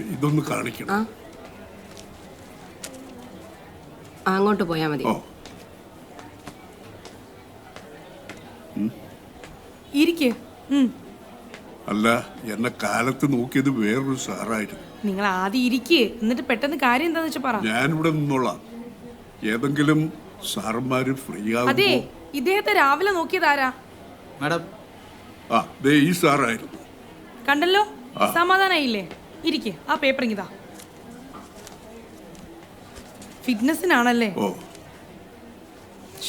ഇതൊന്ന് കാണിക്കണം. ആ, അങ്ങോട്ട് പോയാ മതി. ഓ. ഇരിക്ക്. ഉം. അല്ല എന്നെ കാലത്ത് നോക്കിയത് വേറൊരു സാറായിരുന്നു. നിങ്ങൾ ആദ്യം ഇരിക്കേ. എന്നിട്ട് പെട്ടെന്ന് കാര്യം എന്താന്ന് വെച്ചാ പറ. ഇവിടെ നിന്നോളാം. ഏതെങ്കിലും സാറന്മാര് ഫ്രീ അതെ ആകുമ്പോ ഇദ്ദേഹത്തെ രാവിലെ നോക്കിയതാരാ മാഡം. ആ ദേ ഈ സാറായിരുന്നു. കണ്ടല്ലോ. സമാധാനായില്ലേ? ഇരിക്ക് ആ പേപ്പർ ഇതാ. ഫിറ്റ്നസിനാണല്ലേ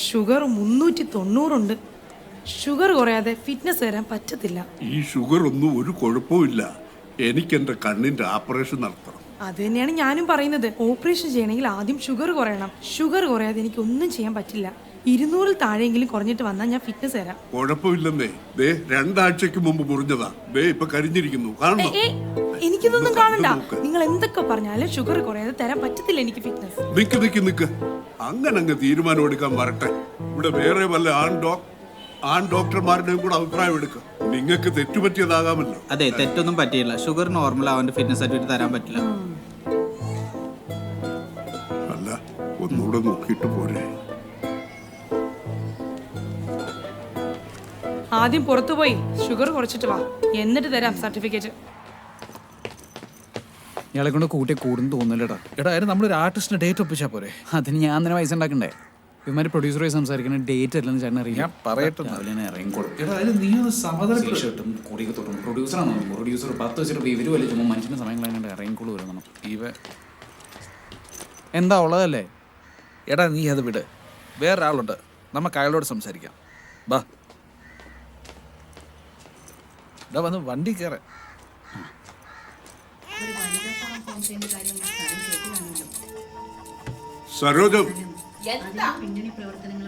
ഷുഗർ മുന്നൂറ്റി തൊണ്ണൂറുണ്ട് ഷുഗർ കുറയാതെ ഫിറ്റ്നസ് വരാൻ പറ്റത്തില്ല. ഈ ഷുഗർ ഒന്നും ഒരു കുഴപ്പമില്ല എനിക്ക് എന്റെ കണ്ണിന്റെ ഓപ്പറേഷൻ നടത്തണം. അത് തന്നെയാണ് ഞാനും പറയുന്നത്. ഓപ്പറേഷൻ ചെയ്യണമെങ്കിൽ ആദ്യം ഷുഗർ കുറയണം. ഷുഗർ കുറയാതെ എനിക്ക് ഒന്നും ചെയ്യാൻ പറ്റില്ല. ഇരുന്നൂറിൽ താഴെയെങ്കിലും കുറഞ്ഞിട്ട് വന്നാൽ ഞാൻ ഫിറ്റ്നസ് തരാം. കുഴപ്പമില്ലെന്നേ. ദേ രണ്ടാഴ്ചക്ക് മുമ്പ് മുറിഞ്ഞതാ. ദേ ഇപ്പൊ കരിഞ്ഞിരിക്കുന്നു. കാണണോ എനിക്കിതൊന്നും കാണണ്ട. നിങ്ങൾ എന്തൊക്കെ പറഞ്ഞാലും ഷുഗർ കുറയാതെ തരാൻ പറ്റത്തില്ല എനിക്ക് ഫിറ്റ്നസ് നിക്ക് നിക്ക് നിക്ക്. അങ്ങനെ അങ്ങ് തീരുമാനം എടുക്കാൻ വരട്ടെ. ഇവിടെ വേറെ വല്ല ആൺ ഡോക് ആൺ ഡോക്ടർമാരുടെയും കൂടെ അഭിപ്രായം എടുക്കുക നിങ്ങൾക്ക് തെറ്റുപറ്റിയതാകാമല്ലോ. അതെ തെറ്റൊന്നും പറ്റിയില്ല. ഷുഗർ നോർമൽ അവന്റെ ഫിറ്റ്നസ് സർട്ടിഫിക്കറ്റ് തരാൻ പറ്റില്ല. ഒന്നുകൂടെ നോക്കിയിട്ട് പോരെ. ആദ്യം പുറത്തു പോയി. ഷുഗർ കുറച്ചിട്ട് വാ. എന്നിട്ട് തരാം സർട്ടിഫിക്കറ്റ്. ഇയാളെ കൊണ്ട് കൂട്ടി കൂടുന്നു തോന്നില്ലടാ എടാ അതിന് നമ്മളൊരു ആർട്ടിസ്റ്റിന് ഡേറ്റ് ഒപ്പിച്ചാൽ പോരെ. അതിന് ഞാൻ തന്നെ പൈസ ഉണ്ടാക്കണ്ടേ? ഇവന്മാര് പ്രൊഡ്യൂസറായി സംസാരിക്കുന്ന ഡേറ്റ് അല്ലെന്ന് ചേട്ടൻ അറിയാം ഞാൻ പറയട്ടെ. രാവിലെ ഇറങ്ങിക്കോളും കൂടിയൊക്കെ തൊട്ടും. പ്രൊഡ്യൂസറാണോ പ്രൊഡ്യൂസർ പത്ത് വെച്ചിട്ട് ഇവർ വലിയ ചുമ്മാ മനുഷ്യന്റെ സമയം കളയാണ്ട് ഇറങ്ങിക്കോളൂ വരുന്നു ഇവ എന്താ ഉള്ളതല്ലേ? എടാ നീ അത് വിട്. വേറൊരാളുണ്ട്. നമുക്ക് അയാളോട് സംസാരിക്കാം. ബാ. എടാ വന്ന് വണ്ടി കയറാൻ സരോജം എന്താ?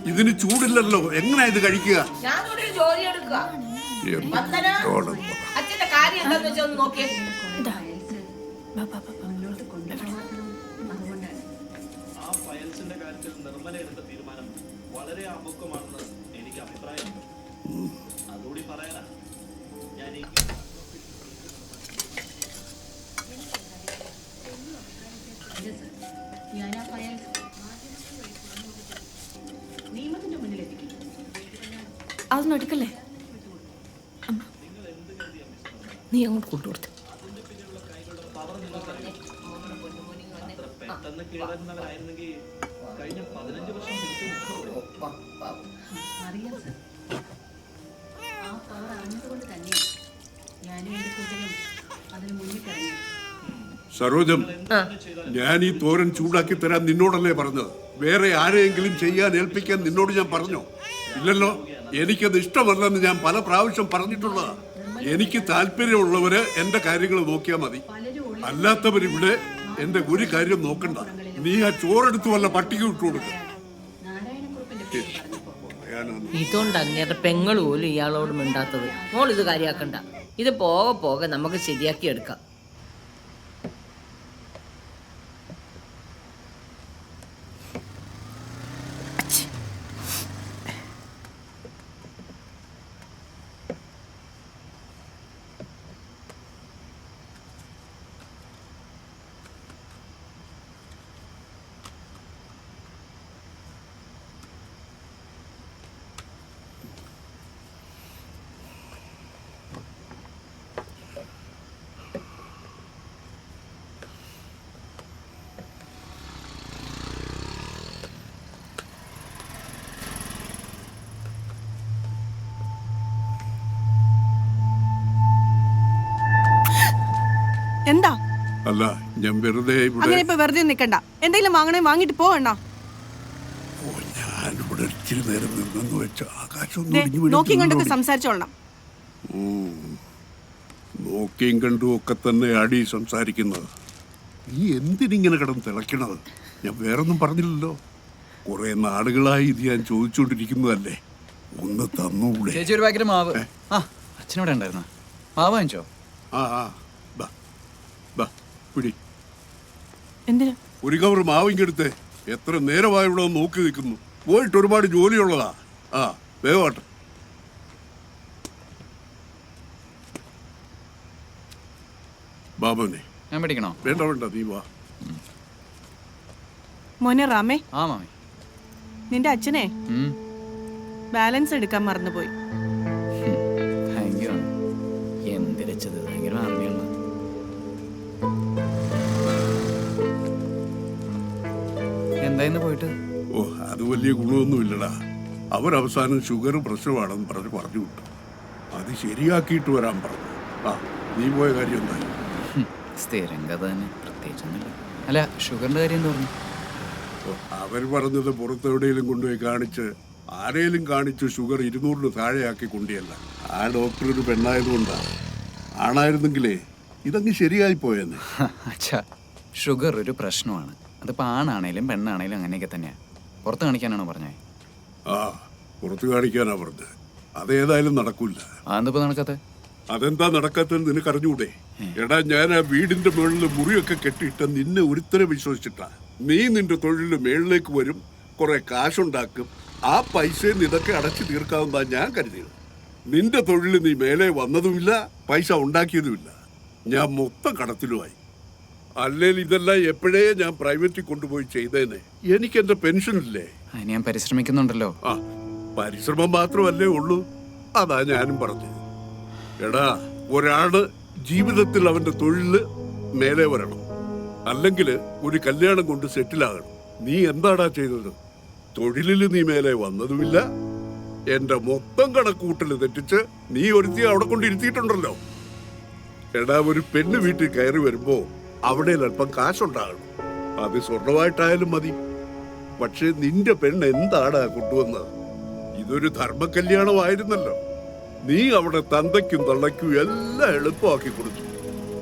ഇതിന് ചൂടില്ലല്ലോ. എങ്ങനെയാ ഇത് കഴിക്കുക? ഞാനിവിടെ എടുത്ത തീരുമാനം വളരെ അമുഖമാണെന്ന് എനിക്ക് അഭിപ്രായമുണ്ട്. അതുകൂടി പറയാനാ. ഞാൻ അതൊന്നും എടുക്കല്ലേ? അമ്മ. നീ അങ്ങോട്ട് കൊണ്ടുകൊടുത്തു സരോജം ഞാൻ ഈ തോരൻ ചൂടാക്കി തരാൻ നിന്നോടല്ലേ പറഞ്ഞത്? വേറെ ആരെയെങ്കിലും ചെയ്യാൻ ഏൽപ്പിക്കാൻ നിന്നോട് ഞാൻ പറഞ്ഞോ? ഇല്ലല്ലോ. എനിക്കത് ഇഷ്ടമല്ലെന്ന് ഞാൻ പല പ്രാവശ്യം പറഞ്ഞിട്ടുള്ളതാ. എനിക്ക് താല്പര്യമുള്ളവര് എന്റെ കാര്യങ്ങൾ നോക്കിയാൽ മതി. അല്ലാത്തവരിവിടെ എന്റെ ഒരു കാര്യം നോക്കണ്ട. നീ ആ ചോറെടുത്ത് വല്ല പട്ടിക വിട്ടു കൊടുക്ക. ഇതുകൊണ്ട് അങ്ങേരുടെ പെങ്ങൾ പോലും ഇയാളോട് മിണ്ടാത്തത്. മോൾ ഇത് കാര്യാക്കണ്ട. ഇത് പോകെ പോകെ നമുക്ക് ശരിയാക്കി എടുക്കാം എന്താ? അല്ല ഞാൻ വെറുതെ അങ്ങനെ ഇപ്പൊ വെറുതെ നിക്കണ്ട. എന്തെങ്കിലും വാങ്ങണേ വാങ്ങിട്ട് ഞാനിവിടെ ഇച്ചിരി നേരം നിന്നെന്ന് വെച്ച ആകാശം കണ്ടൊക്കെ സംസാരിച്ചോളണം. നോക്കിയും കണ്ടും ഒക്കെ തന്നെ അടി സംസാരിക്കുന്നത്. നീ എന്തിനിങ്ങനെ കിടന്ന് തിളയ്ക്കണത്? ഞാൻ വേറൊന്നും പറഞ്ഞില്ലല്ലോ. കുറെ നാളുകളായി ഇത് ഞാൻ ചോദിച്ചുകൊണ്ടിരിക്കുന്നതല്ലേ. ഒന്ന് തന്നൂടെ. ചേച്ചി ഒരു പാക്കറ്റ് മാവ്. ആ അച്ഛനോടെ ഉണ്ടായിരുന്ന. മാവ് വാങ്ങിച്ചോ? ആ ആ. പിടി. എന്തിനാ? ഒരു കവർ മാവിങ്ങെടുത്തേ എത്ര നേരമായി ഇവിടെ നോക്കി നിൽക്കുന്നു. പോയിട്ട് ഒരുപാട് ജോലിയുള്ളതാ. ആ വേവാട്ടെ ബാബുനെ ഞാൻ പിടിക്കണോ? വേണ്ട വേണ്ട നീ വാ. മോനെ റാമേ. ആ മാമി. നിന്റെ അച്ഛനെ ബാലൻസ് എടുക്കാൻ മറന്നുപോയി. വലിയ ഗുണമൊന്നുമില്ലടാ. അവരവസാനം ഷുഗർ പ്രശ്നമാണെന്ന് പറഞ്ഞ് പറഞ്ഞു വിട്ടു. അത് ശരിയാക്കിയിട്ട് വരാൻ പറഞ്ഞു. ആ നീ പോയ കാര്യം എന്തായി? ഹും, സ്ഥിരം കഥ തന്നെ പ്രത്യേകിച്ചൊന്നുമില്ല. അല്ല ഷുഗറിന്റെ കാര്യം പറഞ്ഞു? അവർ പറഞ്ഞത് പുറത്തെവിടെയെങ്കിലും കൊണ്ടുപോയി കാണിച്ച് ആരെയും കാണിച്ച് ഷുഗർ ഇരുന്നൂറിന് താഴെയാക്കി കൊണ്ടിയല്ല ആ ഡോക്ടർ ഒരു പെണ്ണായതുകൊണ്ടാണ് ആണായിരുന്നെങ്കിലേ ഇതങ്ങ് ശരിയായി പോയെന്ന് അച്ഛാ ഷുഗർ ഒരു പ്രശ്നമാണ്. അതിപ്പോൾ ആണാണേലും പെണ്ണാണേലും അങ്ങനെയൊക്കെ തന്നെയാണ് പുറത്ത് കാണിക്കാനാണോ പറഞ്ഞേ? ആ പുറത്ത് കാണിക്കാനാ പറഞ്ഞത് അതേതായാലും നടക്കൂല. അതെന്താ നടക്കാത്ത? അതെന്താ നടക്കാത്തത് നിനക്ക് അറിഞ്ഞൂടെ? എടാ ഞാൻ ആ വീടിന്റെ മുകളിൽ മുറിയൊക്കെ കെട്ടിയിട്ട് നിന്നെ ഒരുത്തരം വിശ്വസിച്ചിട്ടാ. നീ നിന്റെ തൊഴിലിൽ മേളിലേക്ക് വരും കുറെ കാശുണ്ടാക്കും ആ പൈസ ഇതൊക്കെ അടച്ചു തീർക്കാവുന്നതാ ഞാൻ കരുതിയത്. നിന്റെ തൊഴിൽ നീ മേലെ വന്നതുമില്ല പൈസ ഉണ്ടാക്കിയതുമില്ല. ഞാൻ മൊത്തം കടത്തിലുമായി. അല്ലെങ്കിൽ ഇതെല്ലാം എപ്പോഴേ ഞാൻ പ്രൈവറ്റിൽ കൊണ്ടുപോയി ചെയ്തേനെ? എനിക്ക് എന്റെ പെൻഷൻ ഇല്ലേ അതിന് ഞാൻ പരിശ്രമിക്കുന്നുണ്ടല്ലോ. ആ പരിശ്രമം മാത്രമല്ലേ ഉള്ളൂ. അതാ ഞാനും പറഞ്ഞത്. എടാ ഒരാൾ ജീവിതത്തിൽ അവന്റെ തൊഴിൽ മേലെ വരണം. അല്ലെങ്കിൽ ഒരു കല്യാണം കൊണ്ട് സെറ്റിലാകണം. നീ എന്താടാ ചെയ്തത്? തൊഴിലിൽ നീ മേലെ വന്നതുമില്ല. എന്റെ മൊത്തം കണക്കൂട്ടൽ തെറ്റിച്ച് നീ ഒരുത്തി അവിടെ കൊണ്ടിരുത്തിയിട്ടുണ്ടല്ലോ എടാ ഒരു പെണ്ണ് വീട്ടിൽ കയറി വരുമ്പോ അവിടെ അല്പം കാശുണ്ടാകണം. അത് സ്വർണമായിട്ടായാലും മതി. പക്ഷെ നിന്റെ പെണ്ണ് എന്താണ് കൊണ്ടുവന്നത്? ഇതൊരു ധർമ്മ കല്യാണമായിരുന്നല്ലോ നീ അവിടെ തന്തയ്ക്കും തള്ളയ്ക്കും എല്ലാം എളുപ്പമാക്കി കൊടുത്തു.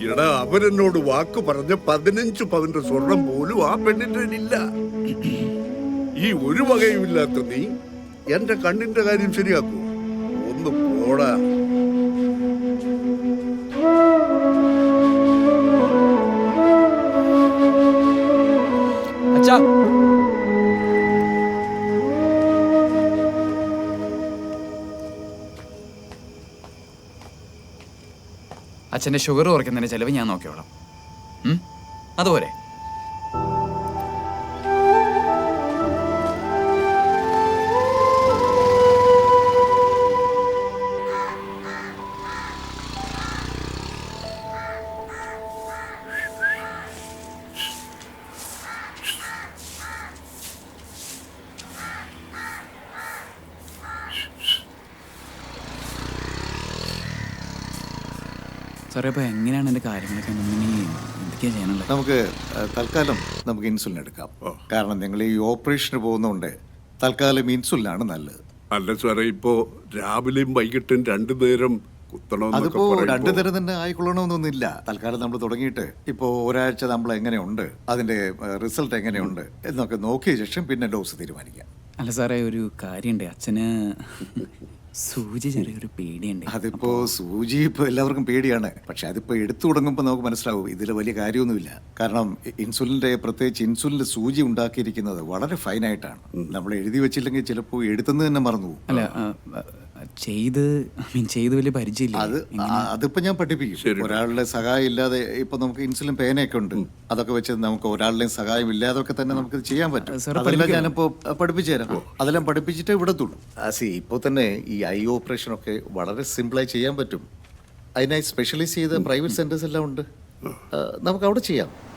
എടാ അവരെന്നോട് വാക്ക് പറഞ്ഞ പതിനഞ്ച് പവന്റെ സ്വർണം പോലും ആ പെണ്ണിന്റെ ഇല്ല ഈ ഒരു വകയുമില്ലാത്ത നീ എന്റെ കണ്ണിന്റെ കാര്യം ശരിയാക്കൂ. ഒന്ന് പോടാ. അച്ഛന്റെ ഷുഗർ കുറയ്ക്കുന്നതിന്റെ ചിലവ് ഞാൻ നോക്കിയോളാം അതുപോലെ. സാറേ അപ്പൊ എങ്ങനെയാണ് എന്റെ കാര്യങ്ങളൊക്കെ? എന്തൊക്കെയാണ് ചെയ്യാനുള്ളത് നമുക്ക് തൽക്കാലം നമുക്ക് ഇൻസുലിൻ എടുക്കാം. കാരണം നിങ്ങൾ ഈ ഓപ്പറേഷന് പോകുന്നതുകൊണ്ട് തൽക്കാലം ഇൻസുലിനാണ് നല്ലത്. അല്ല സാറേ ഇപ്പോ രാവിലെയും വൈകിട്ടും രണ്ടു നേരം കുത്തണമെന്നൊക്കെ അതിപ്പോ രണ്ടു നേരം തന്നെ ആയിക്കൊള്ളണമെന്നൊന്നുമില്ല. തൽക്കാലം നമ്മൾ തുടങ്ങിയിട്ട് ഇപ്പോ ഒരാഴ്ച നമ്മൾ എങ്ങനെയുണ്ട് അതിന്റെ റിസൾട്ട് എങ്ങനെയുണ്ട് എന്നൊക്കെ നോക്കിയ ശേഷം പിന്നെ ഡോസ് തീരുമാനിക്കാം. അല്ല സാറേ ഒരു കാര്യമുണ്ട്. അച്ഛന് സൂചി ചെറിയൊരു പേടിയുണ്ട്. അതിപ്പോ സൂചി ഇപ്പൊ എല്ലാവർക്കും പേടിയാണ്. പക്ഷെ അതിപ്പോ എടുത്തു തുടങ്ങുമ്പോൾ നമുക്ക് മനസ്സിലാവും ഇതിൽ വലിയ കാര്യമൊന്നുമില്ല. കാരണം ഇൻസുലിന്റെ പ്രത്യേകിച്ച് ഇൻസുലിന്റെ സൂചി ഉണ്ടാക്കിയിരിക്കുന്നത് വളരെ ഫൈനായിട്ടാണ്. നമ്മൾ എഴുതി വെച്ചില്ലെങ്കിൽ ചിലപ്പോൾ എഴുതുന്നത് തന്നെ മറന്നു പോകും. അല്ല ചെയ്ത് ഐ മീൻ ചെയ്ത് വലിയ പരിചയമില്ല. അത് ആ- അതിപ്പോ ഞാൻ പഠിപ്പിക്കും. ഒരാളുടെ സഹായം ഇല്ലാതെ ഇപ്പൊ നമുക്ക് ഇൻസുലിൻ പേനയൊക്കെ ഉണ്ട്. അതൊക്കെ വെച്ച് നമുക്ക് ഒരാളുടെയും സഹായം ഇല്ലാതൊക്കെ തന്നെ നമുക്ക് ഇത് ചെയ്യാൻ പറ്റും. സാറ് അതെല്ലാം ഞാനിപ്പോ പഠിപ്പിച്ചു തരാം. അതെല്ലാം പഠിപ്പിച്ചിട്ടേ വിടത്തുള്ളൂ. സി ഇപ്പോൾ തന്നെ ഈ ഐ ഓപ്പറേഷൻ ഒക്കെ വളരെ സിമ്പിളായി ചെയ്യാൻ പറ്റും. അതിനായി സ്പെഷ്യലൈസ് ചെയ്ത പ്രൈവറ്റ് സെന്റേഴ്സ് എല്ലാം ഉണ്ട്. ആ, നമുക്ക് അവിടെ ചെയ്യാം.